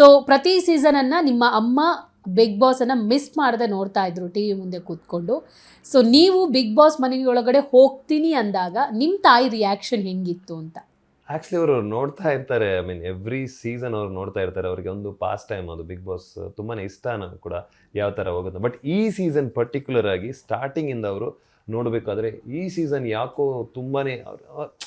So ಪ್ರತಿ ಸೀಸನನ್ನು ನಿಮ್ಮ ಅಮ್ಮ ಬಿಗ್ ಬಾಸನ್ನು ಮಿಸ್ ಮಾಡದೆ ನೋಡ್ತಾ ಇದ್ರು ಟಿ ವಿ ಮುಂದೆ ಕೂತ್ಕೊಂಡು. ಸೊ ನೀವು ಬಿಗ್ ಬಾಸ್ ಮನೆಯೊಳಗಡೆ ಹೋಗ್ತೀನಿ ಅಂದಾಗ ನಿಮ್ಮ ತಾಯಿ ರಿಯಾಕ್ಷನ್ ಹೆಂಗಿತ್ತು ಅಂತ? ಆ್ಯಕ್ಚುಲಿ ಅವರು ನೋಡ್ತಾ ಇರ್ತಾರೆ. ಐ ಮೀನ್ ಎವ್ರಿ ಸೀಸನ್ ಅವ್ರು ನೋಡ್ತಾ ಇರ್ತಾರೆ. ಅವರಿಗೆ ಒಂದು ಪಾಸ್ಟ್ ಟೈಮ್ ಅದು ಬಿಗ್ ಬಾಸ್ ತುಂಬಾ ಇಷ್ಟ ನನಗೆ ಕೂಡ ಯಾವ ಥರ ಹೋಗುತ್ತೆ. ಬಟ್ ಈ ಸೀಸನ್ ಪರ್ಟಿಕ್ಯುಲರ್ ಆಗಿ ಸ್ಟಾರ್ಟಿಂಗಿಂದ ಅವರು ನೋಡಬೇಕಾದ್ರೆ ಈ ಸೀಸನ್ ಯಾಕೋ ತುಂಬಾ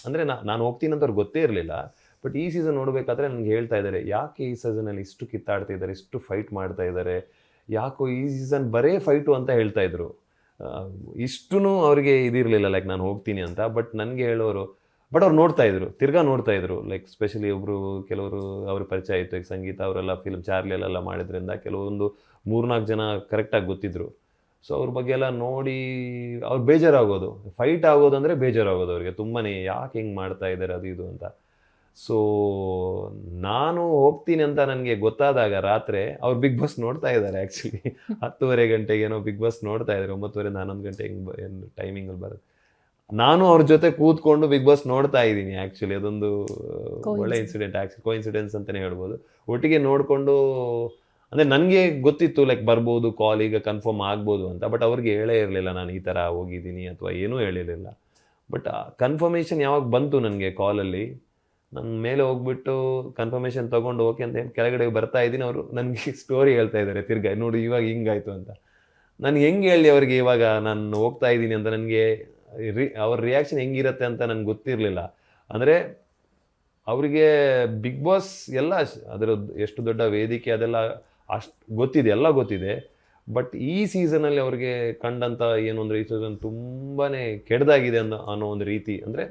ಅಂದರೆ ನಾನು ಹೋಗ್ತೀನಿ ಅಂತ ಅವ್ರಿಗೆ ಗೊತ್ತೇ ಇರಲಿಲ್ಲ. ಬಟ್ ಈ ಸೀಸನ್ ನೋಡಬೇಕಾದ್ರೆ ನನಗೆ ಹೇಳ್ತಾ ಇದ್ದಾರೆ ಯಾಕೆ ಈ ಸೀಸನಲ್ಲಿ ಇಷ್ಟು ಕಿತ್ತಾಡ್ತಾ ಇದ್ದಾರೆ ಇಷ್ಟು ಫೈಟ್ ಮಾಡ್ತಾ ಇದ್ದಾರೆ ಯಾಕೋ ಈ ಸೀಸನ್ ಬರೇ ಫೈಟು ಅಂತ ಹೇಳ್ತಾ ಇದ್ರು. ಇಷ್ಟು ಅವರಿಗೆ ಇದಿರಲಿಲ್ಲ ಲೈಕ್ ನಾನು ಹೋಗ್ತೀನಿ ಅಂತ. ಬಟ್ ನನಗೆ ಹೇಳೋರು ಬಟ್ ಅವ್ರು ನೋಡ್ತಾ ಇದ್ರು, ತಿರ್ಗಾ ನೋಡ್ತಾ ಇದ್ರು. ಲೈಕ್ ಸ್ಪೆಷಲಿ ಒಬ್ಬರು ಕೆಲವರು ಅವ್ರ ಪರಿಚಯ ಆಯಿತು, ಈಗ ಸಂಗೀತ ಅವರೆಲ್ಲ ಫಿಲ್ಮ್ ಚಾರ್ಲಿಯಲ್ಲೆಲ್ಲ ಮಾಡಿದ್ರಿಂದ ಕೆಲವೊಂದು ಮೂರ್ನಾಲ್ಕು ಜನ ಕರೆಕ್ಟಾಗಿ ಗೊತ್ತಿದ್ರು. ಸೊ ಅವ್ರ ಬಗ್ಗೆ ಎಲ್ಲ ನೋಡಿ ಅವ್ರು ಬೇಜಾರಾಗೋದು. ಫೈಟ್ ಆಗೋದು ಅಂದರೆ ಬೇಜಾರಾಗೋದು ಅವ್ರಿಗೆ. ತುಂಬಾ ಯಾಕೆ ಹಿಂಗೆ ಮಾಡ್ತಾ ಇದ್ದಾರೆ ಅದು ಇದು ಅಂತ. ಸೊ ನಾನು ಹೋಗ್ತೀನಿ ಅಂತ ನನಗೆ ಗೊತ್ತಾದಾಗ ರಾತ್ರಿ ಅವ್ರು ಬಿಗ್ ಬಾಸ್ ನೋಡ್ತಾ ಇದ್ದಾರೆ ಆ್ಯಕ್ಚುಲಿ ಹತ್ತುವರೆ ಗಂಟೆಗೆ ಏನೋ ಬಿಗ್ ಬಾಸ್ ನೋಡ್ತಾ ಇದ್ದಾರೆ ಒಂಬತ್ತುವರೆ ಹನ್ನೊಂದು ಗಂಟೆ ಹೆಂಗೆ ಏನು ಟೈಮಿಂಗಲ್ಲಿ ಬರುತ್ತೆ. ನಾನು ಅವ್ರ ಜೊತೆ ಕೂತ್ಕೊಂಡು ಬಿಗ್ ಬಾಸ್ ನೋಡ್ತಾ ಇದ್ದೀನಿ ಆ್ಯಕ್ಚುಲಿ ಅದೊಂದು ಒಳ್ಳೆ ಇನ್ಸಿಡೆಂಟ್ ಆ್ಯಕ್ಚುಲಿ ಕೋ ಇನ್ಸಿಡೆನ್ಸ್ ಅಂತಲೇ ಹೇಳ್ಬೋದು. ಒಟ್ಟಿಗೆ ನೋಡಿಕೊಂಡು ಅಂದರೆ ನನಗೆ ಗೊತ್ತಿತ್ತು ಲೈಕ್ ಬರ್ಬೋದು ಕಾಲ್ ಈಗ ಕನ್ಫರ್ಮ್ ಆಗ್ಬೋದು ಅಂತ. ಬಟ್ ಅವ್ರಿಗೆ ಹೇಳೇ ಇರಲಿಲ್ಲ ನಾನು ಈ ಥರ ಹೋಗಿದ್ದೀನಿ ಅಥವಾ ಏನೂ ಹೇಳಿರಲಿಲ್ಲ. ಬಟ್ ಕನ್ಫರ್ಮೇಷನ್ ಯಾವಾಗ ಬಂತು ನನಗೆ ಕಾಲಲ್ಲಿ ನನ್ನ ಮೇಲೆ ಹೋಗ್ಬಿಟ್ಟು ಕನ್ಫರ್ಮೇಷನ್ ತೊಗೊಂಡು ಓಕೆ ಅಂತ ಏನು ಕೆಳಗಡೆ ಬರ್ತಾ ಇದ್ದೀನಿ ಅವರು. ನನಗೆ ಸ್ಟೋರಿ ಹೇಳ್ತಾ ಇದ್ದಾರೆ ತಿರ್ಗಾ, ನೋಡಿ, ಇವಾಗ ಹಿಂಗಾಯ್ತು ಅಂತ. ನಾನು ಹೆಂಗೆ ಹೇಳಿ ಅವ್ರಿಗೆ ಇವಾಗ ನಾನು ಹೋಗ್ತಾ ಇದ್ದೀನಿ ಅಂತ ನನಗೆ ರಿ ಅವ್ರ ರಿಯಾಕ್ಷನ್ ಹೆಂಗಿರುತ್ತೆ ಅಂತ ನನಗೆ ಗೊತ್ತಿರಲಿಲ್ಲ. ಅಂದರೆ ಅವರಿಗೆ ಬಿಗ್ ಬಾಸ್ ಎಲ್ಲ ಅದರ ಎಷ್ಟು ದೊಡ್ಡ ವೇದಿಕೆ ಅದೆಲ್ಲ ಅಷ್ಟು ಗೊತ್ತಿದೆ, ಎಲ್ಲ ಗೊತ್ತಿದೆ. ಬಟ್ ಈ ಸೀಸನಲ್ಲಿ ಅವ್ರಿಗೆ ಕಂಡಂಥ ಏನು ಅಂದರೆ ಈ ಸೀಸನ್ ತುಂಬಾ ಕೆಡ್ದಾಗಿದೆ ಅನ್ನೋ ಅನ್ನೋ ಒಂದು ರೀತಿ. ಅಂದರೆ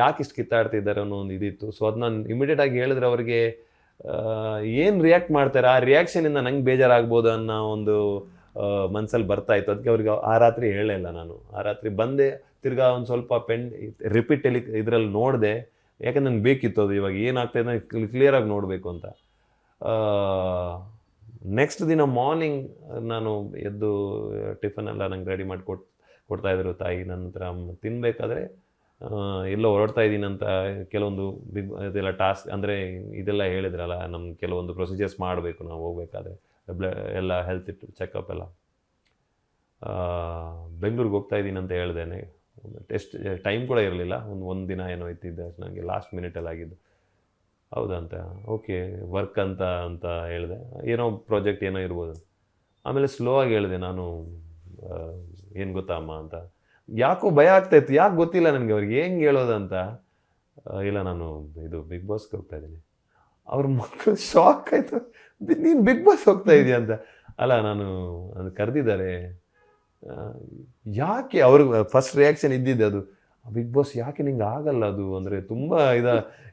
ಯಾಕೆ ಇಷ್ಟು ಕಿತ್ತಾಡ್ತಿದ್ದಾರೆ ಅನ್ನೋ ಒಂದು ಇದಿತ್ತು. ಸೊ ಅದು ನಾನು ಇಮಿಡಿಯೇಟ್ ಆಗಿ ಹೇಳಿದ್ರೆ ಅವರಿಗೆ ಏನು ರಿಯಾಕ್ಟ್ ಮಾಡ್ತಾರೆ? ಆ ರಿಯಾಕ್ಷನಿಂದ ನಂಗೆ ಬೇಜಾರಾಗ್ಬೋದು ಅನ್ನೋ ಒಂದು ಮನಸ್ಸಲ್ಲಿ ಬರ್ತಾ ಇತ್ತು. ಅದಕ್ಕೆ ಅವ್ರಿಗೆ ಆ ರಾತ್ರಿ ಹೇಳಲಿಲ್ಲ ನಾನು. ಆ ರಾತ್ರಿ ಬಂದೆ, ತಿರ್ಗಾ ಒಂದು ಸ್ವಲ್ಪ ಪೆನ್ ರಿಪೀಟ್ ಟೆಲಿ ಇದರಲ್ಲಿ ನೋಡಿದೆ ಯಾಕಂದ್ರೆ ನನಗೆ ಬೇಕಿತ್ತು ಅದು? ಇವಾಗ ಏನಾಗ್ತಾ ಇದೆ ಕ್ಲಿಯರಾಗಿ ನೋಡಬೇಕು ಅಂತ. ನೆಕ್ಸ್ಟ್ ದಿನ ಮಾರ್ನಿಂಗ್ ನಾನು ಎದ್ದು, ಟಿಫನ್ ಎಲ್ಲ ನಂಗೆ ರೆಡಿ ಮಾಡಿ ಕೊಟ್ ಕೊಡ್ತಾಯಿದ್ರು ತಾಯಿ. ನಂತರ ತಿನ್ನಬೇಕಾದ್ರೆ ಎಲ್ಲೋ ಹೊರಡ್ತಾ ಇದ್ದೀನಿ ಅಂತ ಕೆಲವೊಂದು ಬಿಗ್ ಇದೆಲ್ಲ ಟಾಸ್ಕ್, ಅಂದರೆ ಇದೆಲ್ಲ ಹೇಳಿದ್ರಲ್ಲ ನಮ್ಮ ಕೆಲವೊಂದು ಪ್ರೊಸೀಜರ್ಸ್ ಮಾಡಬೇಕು ನಾವು ಹೋಗ್ಬೇಕಾದ್ರೆ ಎಲ್ಲ ಹೆಲ್ತ್ ಚೆಕಪ್ ಎಲ್ಲ. ಬೆಂಗಳೂರಿಗೆ ಹೋಗ್ತಾ ಇದ್ದೀನಿ ಅಂತ ಹೇಳ್ದೇನೆ. ಟೆಸ್ಟ್ ಟೈಮ್ ಕೂಡ ಇರಲಿಲ್ಲ, ಒಂದು ಒಂದು ದಿನ ಏನೋ ಇತ್ತಿದ್ದೆ ನನಗೆ ಲಾಸ್ಟ್ ಮಿನಿಟಲ್ಲಿ ಆಗಿದ್ದು. ಹೌದಾ ಅಂತ ಓಕೆ ವರ್ಕ್ ಅಂತ ಅಂತ ಹೇಳಿದೆ. ಏನೋ ಪ್ರಾಜೆಕ್ಟ್ ಏನೋ ಇರ್ಬೋದು. ಆಮೇಲೆ ಸ್ಲೋ ಆಗಿ ಹೇಳಿದೆ, ನಾನು ಏನು ಗೊತ್ತಾ ಅಮ್ಮ ಅಂತ. ಯಾಕೋ ಭಯ ಆಗ್ತಾ ಇತ್ತು. ಯಾಕೆ ಗೊತ್ತಿಲ್ಲ ನನಗೆ ಅವ್ರಿಗೆ. ಹೆಂಗೆ ಹೇಳೋದಂತ ಇಲ್ಲ ನಾನು ಇದು ಬಿಗ್ ಬಾಸ್ಗೆ ಹೋಗ್ತಾ ಇದ್ದೀನಿ. ಅವ್ರ ಮಕ್ಕಳು ಶಾಕ್ ಆಯಿತು. ನೀನು ಬಿಗ್ ಬಾಸ್ ಹೋಗ್ತಾ ಇದೆಯಾ ಅಂತ. ಅಲ್ಲ ನಾನು ಅದು ಕರೆದಿದ್ದಾರೆ. ಯಾಕೆ ಅವ್ರಿಗೆ ಫಸ್ಟ್ ರಿಯಾಕ್ಷನ್ ಇದ್ದಿದ್ದು ಅದು. ಬಿಗ್ ಬಾಸ್ ಯಾಕೆ ನಿಂಗೆ ಆಗಲ್ಲ ಅದು? ಅಂದರೆ ತುಂಬ ಇದ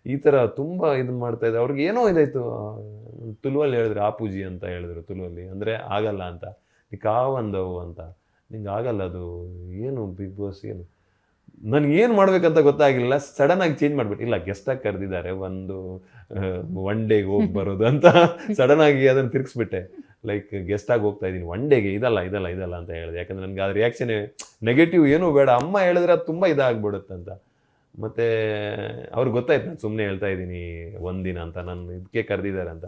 ಈ ಥರ ತುಂಬ ಇದು ಮಾಡ್ತಾ ಇದೆ ಅವ್ರಿಗೆ ಏನೋ ಇದಾಯಿತು. ತುಲುವಲ್ಲಿ ಹೇಳಿದ್ರು ಆಪೂಜಿ ಅಂತ ಹೇಳಿದ್ರು ತುಲುವಲ್ಲಿ ಅಂದರೆ ಆಗಲ್ಲ ಅಂತ. ನೀ ಕಾವಂದವು ಅಂತ. ನಿಂಗೆ ಆಗಲ್ಲ ಅದು. ಏನು ಬಿಗ್ ಬಾಸ್ ಏನು? ನನಗೆ ಏನು ಮಾಡಬೇಕಂತ ಗೊತ್ತಾಗಿಲ್ಲ. ಸಡನ್ನಾಗಿ ಚೇಂಜ್ ಮಾಡ್ಬಿಟ್ಟು ಇಲ್ಲ ಗೆಸ್ಟಾಗಿ ಕರೆದಿದ್ದಾರೆ, ಒಂದು ಒನ್ ಡೇಗೆ ಹೋಗಿ ಬರೋದು ಅಂತ ಸಡನ್ನಾಗಿ ಅದನ್ನು ತಿರ್ಗಿಸ್ಬಿಟ್ಟೆ. ಲೈಕ್ ಗೆಸ್ಟಾಗಿ ಹೋಗ್ತಾ ಇದ್ದೀನಿ ಒನ್ ಡೇಗೆ ಇದಲ್ಲ ಇದಲ್ಲ ಇದಲ್ಲ ಅಂತ ಹೇಳಿದೆ. ಯಾಕಂದ್ರೆ ನನಗೆ ಅದು ರಿಯಾಕ್ಷನ್ ನೆಗೆಟಿವ್ ಏನೂ ಬೇಡ. ಅಮ್ಮ ಹೇಳಿದ್ರೆ ಅದು ತುಂಬ ಇದಾಗ್ಬಿಡುತ್ತೆ ಅಂತ. ಮತ್ತು, ಅವ್ರಿಗೆ ಗೊತ್ತಾಯ್ತು, ನಾನು ಸುಮ್ಮನೆ ಹೇಳ್ತಾ ಇದ್ದೀನಿ, ಒಂದಿನ ಅಂತ, ನಾನು ಇದಕ್ಕೆ ಕರೆದಿದ್ದಾರೆ ಅಂತ.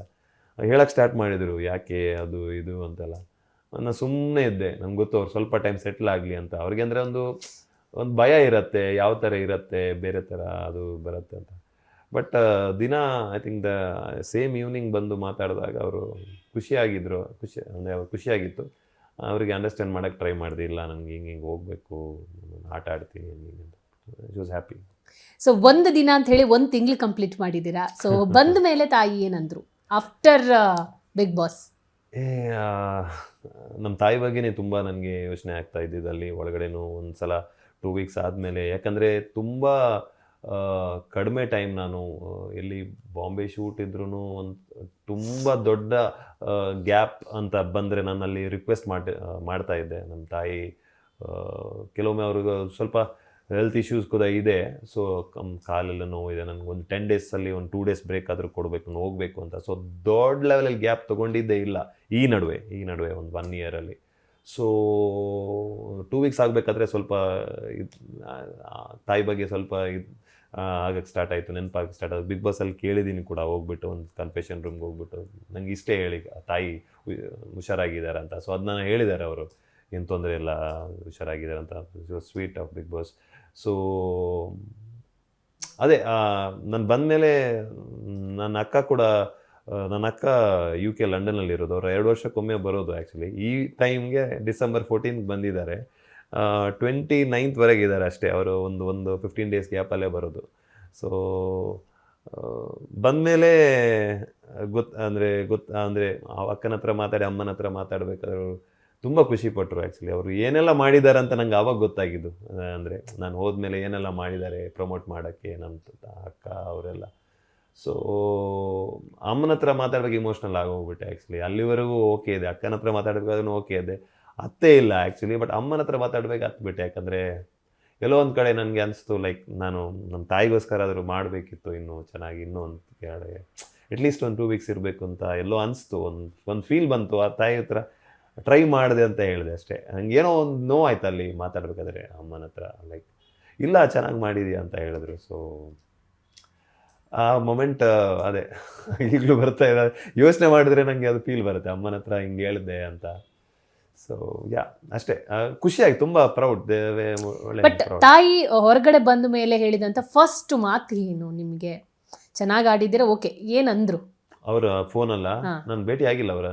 ಹೇಳಕ್ಕೆ ಸ್ಟಾರ್ಟ್ ಮಾಡಿದರು, ಯಾಕೆ ಅದು, ಇದು ಅಂತೆಲ್ಲ. ನಾನು ಸುಮ್ಮನೆ ಇದ್ದೆ. ನಮ್ಗೆ ಗೊತ್ತು ಅವ್ರು ಸ್ವಲ್ಪ ಟೈಮ್ ಸೆಟ್ಲ್ ಆಗಲಿ ಅಂತ. ಅವ್ರಿಗೆ ಅಂದರೆ ಒಂದು ಒಂದು ಭಯ ಇರುತ್ತೆ, ಯಾವ ಥರ ಇರುತ್ತೆ, ಬೇರೆ ಥರ ಅದು ಬರುತ್ತೆ ಅಂತ. ಬಟ್ ದಿನ I think the same evening ಬಂದು ಮಾತಾಡಿದಾಗ ಅವರು ಖುಷಿಯಾಗಿದ್ದರು ಖುಷಿ, ಅಂದರೆ ಅವ್ರು ಖುಷಿಯಾಗಿತ್ತು. ಅವರಿಗೆ ಅಂಡರ್ಸ್ಟ್ಯಾಂಡ್ ಮಾಡೋಕ್ಕೆ ಟ್ರೈ ಮಾಡಿದೆ, ಇಲ್ಲ ನನಗೆ ಹಿಂಗೆ ಹಿಂಗೆ ಹೋಗಬೇಕು ಆಟ ಆಡ್ತೀನಿ, ಹಿಂಗೆ ಅಂತ. ಇಟ್ ವಾಸ್ ಹ್ಯಾಪಿ ಸೊ ಒಂದು ದಿನ ಅಂತ ಹೇಳಿ ಒಂದು ತಿಂಗಳು ಕಂಪ್ಲೀಟ್ ಮಾಡಿದ್ದೀರಾ? ಸೊ ಬಂದ ಮೇಲೆ ತಾಯಿ ಏನಂದರು? ಆಫ್ಟರ್ ಬಿಗ್ ಬಾಸ್ ಏ ನಮ್ಮ ತಾಯಿ ಬಗ್ಗೆನೇ ತುಂಬ ನನಗೆ ಯೋಚನೆ ಆಗ್ತಾ ಇದ್ದಿದ್ದು ಅಲ್ಲಿ ಒಂದು ಸಲ ಟೂ ವೀಕ್ಸ್ ಆದಮೇಲೆ. ಯಾಕಂದರೆ ತುಂಬ ಕಡಿಮೆ ಟೈಮ್ ನಾನು ಎಲ್ಲಿ ಬಾಂಬೆ ಶೂಟ್ ಇದ್ರೂ ಒಂದು ತುಂಬ ದೊಡ್ಡ ಗ್ಯಾಪ್ ಅಂತ ಬಂದರೆ ನಾನು ಅಲ್ಲಿ ರಿಕ್ವೆಸ್ಟ್ ಮಾಡಿ ಮಾಡ್ತಾ ಇದ್ದೆ. ನಮ್ಮ ತಾಯಿ ಕೆಲವೊಮ್ಮೆ ಅವ್ರಿಗೆ ಸ್ವಲ್ಪ ಹೆಲ್ತ್ ಇಶ್ಯೂಸ್ ಕೂಡ ಇದೆ. ಸೊ ಕಮ್ ಕಾಲೆಲ್ಲ ನೋವಿದೆ. ನನಗೆ ಒಂದು ಟೆನ್ ಡೇಸಲ್ಲಿ ಒಂದು ಟೂ ಡೇಸ್ ಬ್ರೇಕ್ ಆದರೂ ಕೊಡಬೇಕು ಹೋಗಬೇಕು ಅಂತ. ಸೊ ದೊಡ್ಡ ಲೆವೆಲಲ್ಲಿ ಗ್ಯಾಪ್ ತೊಗೊಂಡಿದ್ದೇ ಇಲ್ಲ. ಈ ನಡುವೆ ಈ ನಡುವೆ ಒಂದು ಒನ್ ಇಯರಲ್ಲಿ ಸೊ ಟೂ ವೀಕ್ಸ್ ಆಗಬೇಕಾದ್ರೆ ಸ್ವಲ್ಪ ತಾಯಿ ಬಗ್ಗೆ ಸ್ವಲ್ಪ ಇದು ಆಗಕ್ಕೆ ಸ್ಟಾರ್ಟ್ ಆಯಿತು, ನೆನಪಾಗಕ್ಕೆ ಸ್ಟಾರ್ಟ್ ಆಯಿತು. ಬಿಗ್ ಬಾಸಲ್ಲಿ ಕೇಳಿದ್ದೀನಿ ಕೂಡ, ಹೋಗ್ಬಿಟ್ಟು ಒಂದು ಕನ್ಫೆಷನ್ ರೂಮ್ಗೆ ಹೋಗ್ಬಿಟ್ಟು. ನಂಗೆ ಇಷ್ಟೇ ಹೇಳಿ ತಾಯಿ ಹುಷಾರಾಗಿದ್ದಾರೆ ಅಂತ. ಸೊ ಅದನ್ನ ಹೇಳಿದ್ದಾರೆ ಅವರು. ಏನು ತೊಂದರೆ ಇಲ್ಲ, ಹುಷಾರಾಗಿದ್ದಾರೆ ಅಂತ. Sweet of Bigg Boss so ಅದೇ ನಾನು ಬಂದಮೇಲೆ ನನ್ನ ಅಕ್ಕ ಕೂಡ ನನ್ನ ಅಕ್ಕ ಯು ಕೆ ಲಂಡನಲ್ಲಿ ಇರೋದು. ಅವರು ಎರಡು ವರ್ಷಕ್ಕೊಮ್ಮೆ ಬರೋದು ಆ್ಯಕ್ಚುಲಿ ಈ ಟೈಮ್ಗೆ ಡಿಸೆಂಬರ್ ಫೋರ್ಟೀನ್ಗೆ ಬಂದಿದ್ದಾರೆ. ಟ್ವೆಂಟಿ ನೈನ್ತ್ವರೆಗೆ ಇದ್ದಾರೆ ಅಷ್ಟೇ. ಅವರು ಒಂದು ಒಂದು ಫಿಫ್ಟೀನ್ ಡೇಸ್ ಗ್ಯಾಪಲ್ಲೇ ಬರೋದು. ಸೊ ಬಂದಮೇಲೆ ಗೊತ್ತು ಅಂದರೆ ಗೊತ್ತು ಅಂದರೆ ಅಕ್ಕನ ಹತ್ರ ಮಾತಾಡಿ, ಅಮ್ಮನ ಹತ್ರ ಮಾತಾಡ್ಬೇಕಾದ್ರೆ ತುಂಬ ಖುಷಿಪಟ್ಟರು ಆ್ಯಕ್ಚುಲಿ ಅವರು ಏನೆಲ್ಲ ಮಾಡಿದ್ದಾರೆ ಅಂತ ನಂಗೆ ಆವಾಗ ಗೊತ್ತಾಗಿದ್ದು. ಅಂದರೆ ನಾನು ಹೋದ್ಮೇಲೆ ಏನೆಲ್ಲ ಮಾಡಿದ್ದಾರೆ ಪ್ರಮೋಟ್ ಮಾಡೋಕ್ಕೆ ನಮ್ಮ ಅಕ್ಕ ಅವರೆಲ್ಲ. ಸೊ ಅಮ್ಮನ ಹತ್ರ ಮಾತಾಡೋಕೆ ಇಮೋಷ್ನಲ್ ಆಗೋಗ್ಬಿಟ್ಟೆ ಆ್ಯಕ್ಚುಲಿ ಅಲ್ಲಿವರೆಗೂ ಓಕೆ ಇದೆ. ಅಕ್ಕನ ಹತ್ರ ಮಾತಾಡಬೇಕಾದ್ರೂ ಓಕೆ ಇದೆ. ಅತ್ತೆ ಇಲ್ಲ ಆ್ಯಕ್ಚುಲಿ ಬಟ್ ಅಮ್ಮನ ಹತ್ರ ಮಾತಾಡ್ಬೇಕು ಹತ್ಬಿಟ್ಟೆ ಯಾಕಂದರೆ ಎಲ್ಲೋ ಒಂದು ಕಡೆ ನನಗೆ ಅನಿಸ್ತು ಲೈಕ್ ನಾನು ನಮ್ಮ ತಾಯಿಗೋಸ್ಕರ ಆದರೂ ಮಾಡಬೇಕಿತ್ತು ಇನ್ನೂ ಚೆನ್ನಾಗಿ, ಇನ್ನೂ ಒಂದು ಕಡೆ ಅಟ್ಲೀಸ್ಟ್ ಒಂದು ಟೂ ವೀಕ್ಸ್ ಇರಬೇಕು ಅಂತ ಎಲ್ಲೋ ಅನಿಸ್ತು. ಒಂದು ಒಂದು ಫೀಲ್ ಬಂತು ಆ ತಾಯಿ ಹತ್ರ. ಟ್ರೈ ಮಾಡಿದೆ ಅಂತ ಹೇಳಿದೆ ಅಷ್ಟೇ. ಹಂಗೇನೋ ಒಂದು ನೋವಾಯ್ತು ಅಲ್ಲಿ ಮಾತಾಡಬೇಕಾದ್ರೆ ಅಮ್ಮನ ಹತ್ರ ಲೈಕ್ ಇಲ್ಲ, ಚೆನ್ನಾಗಿ ಮಾಡಿದೀಯ ಅಂತ ಹೇಳಿದ್ರು. ಸೊ ಆ ಮೊಮೆಂಟ್ ಅದೇ, ಈಗಲೂ ಬರ್ತಾ ಇದೆ. ಯೋಚನೆ ಮಾಡಿದ್ರೆ ನನಗೆ ಅದು ಫೀಲ್ ಬರುತ್ತೆ. ಅಮ್ಮನ ಹತ್ರ ಹಿಂಗೆ ಹೇಳಿದ್ದೆ ಅಂತ. ಸೊ ಯಾ ಅಷ್ಟೇ. ಖುಷಿಯಾಗಿ ತುಂಬ ಪ್ರೌಡ್ ಬಟ್ ತಾಯಿ ಹೊರಗಡೆ ಬಂದ ಮೇಲೆ ಹೇಳಿದಂತ ಫಸ್ಟ್ ಮಾತು ಏನು ನಿಮಗೆ? ಚೆನ್ನಾಗಿ ಆಡಿದ್ದೀರಾ? ಓಕೆ ಏನಂದ್ರು? ಅವರ ಫೋನ್ ಅಲ್ಲ. ನಾನು ಭೇಟಿ ಆಗಿಲ್ಲ ಅವರ.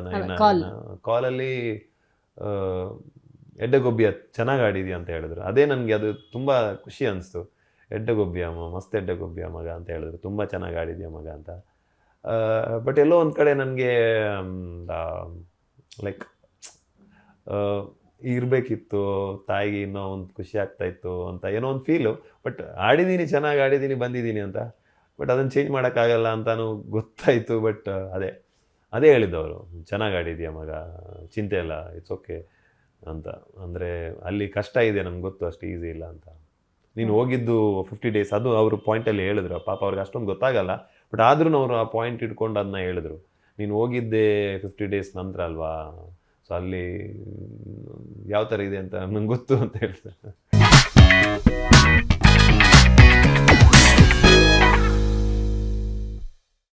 ಕಾಲಲ್ಲಿ ಎಡ್ಡಗೊಬ್ಬಿಯ ಚೆನ್ನಾಗಿ ಆಡಿದ್ಯಾ ಅಂತ ಹೇಳಿದ್ರು. ಅದೇ ನನಗೆ ಅದು ತುಂಬ ಖುಷಿ ಅನಿಸ್ತು. ಎಡ್ಡಗೊಬ್ಬಿಯ ಅಮ್ಮ ಮಸ್ತ್ ಎಡ್ಡಗೊಬ್ಬಿಯ ಮಗ ಅಂತ ಹೇಳಿದ್ರು. ತುಂಬ ಚೆನ್ನಾಗಿ ಆಡಿದ್ಯಾ ಮಗ ಅಂತ. ಬಟ್ ಎಲ್ಲೋ ಒಂದು ಕಡೆ ನನಗೆ ಲೈಕ್ ಇರಬೇಕಿತ್ತು ತಾಯಿಗೆ ಇನ್ನೂ ಒಂದು ಖುಷಿ ಆಗ್ತಾ ಇತ್ತು ಅಂತ ಏನೋ ಒಂದು ಫೀಲು ಬಟ್ ಆಡಿದ್ದೀನಿ ಚೆನ್ನಾಗಿ ಆಡಿದ್ದೀನಿ ಬಂದಿದ್ದೀನಿ ಅಂತ. ಬಟ್ ಅದನ್ನು ಚೇಂಜ್ ಮಾಡೋಕ್ಕಾಗಲ್ಲ ಅಂತಲೂ ಗೊತ್ತಾಯಿತು ಬಟ್ ಅದೇ ಅದೇ ಹೇಳಿದ್ದವರು. ಚೆನ್ನಾಗಿ ಆಡಿದೆಯಾ ಮಗ? ಚಿಂತೆ ಇಲ್ಲ ಇಟ್ಸ್ ಓಕೆ ಅಂತ. ಅಂದರೆ ಅಲ್ಲಿ ಕಷ್ಟ ಇದೆ ನಮ್ಗೆ ಗೊತ್ತು ಅಷ್ಟು ಈಸಿ ಇಲ್ಲ ಅಂತ. ನೀನು ಹೋಗಿದ್ದು ಫಿಫ್ಟಿ ಡೇಸ್ ಅದು ಅವರು ಪಾಯಿಂಟಲ್ಲಿ ಹೇಳಿದ್ರು. ಪಾಪ ಅವ್ರಿಗೆ ಅಷ್ಟೊಂದು ಗೊತ್ತಾಗಲ್ಲ ಬಟ್ ಆದ್ರೂ ಅವರು ಆ ಪಾಯಿಂಟ್ ಇಟ್ಕೊಂಡು ಅದನ್ನ ಹೇಳಿದ್ರು. ನೀನು ಹೋಗಿದ್ದೆ ಫಿಫ್ಟಿ ಡೇಸ್ ನಂತರ ಅಲ್ವಾ? ಸೊ ಅಲ್ಲಿ ಯಾವ ಥರ ಇದೆ ಅಂತ ನಂಗೆ ಗೊತ್ತು ಅಂತ ಹೇಳ್ತಾರೆ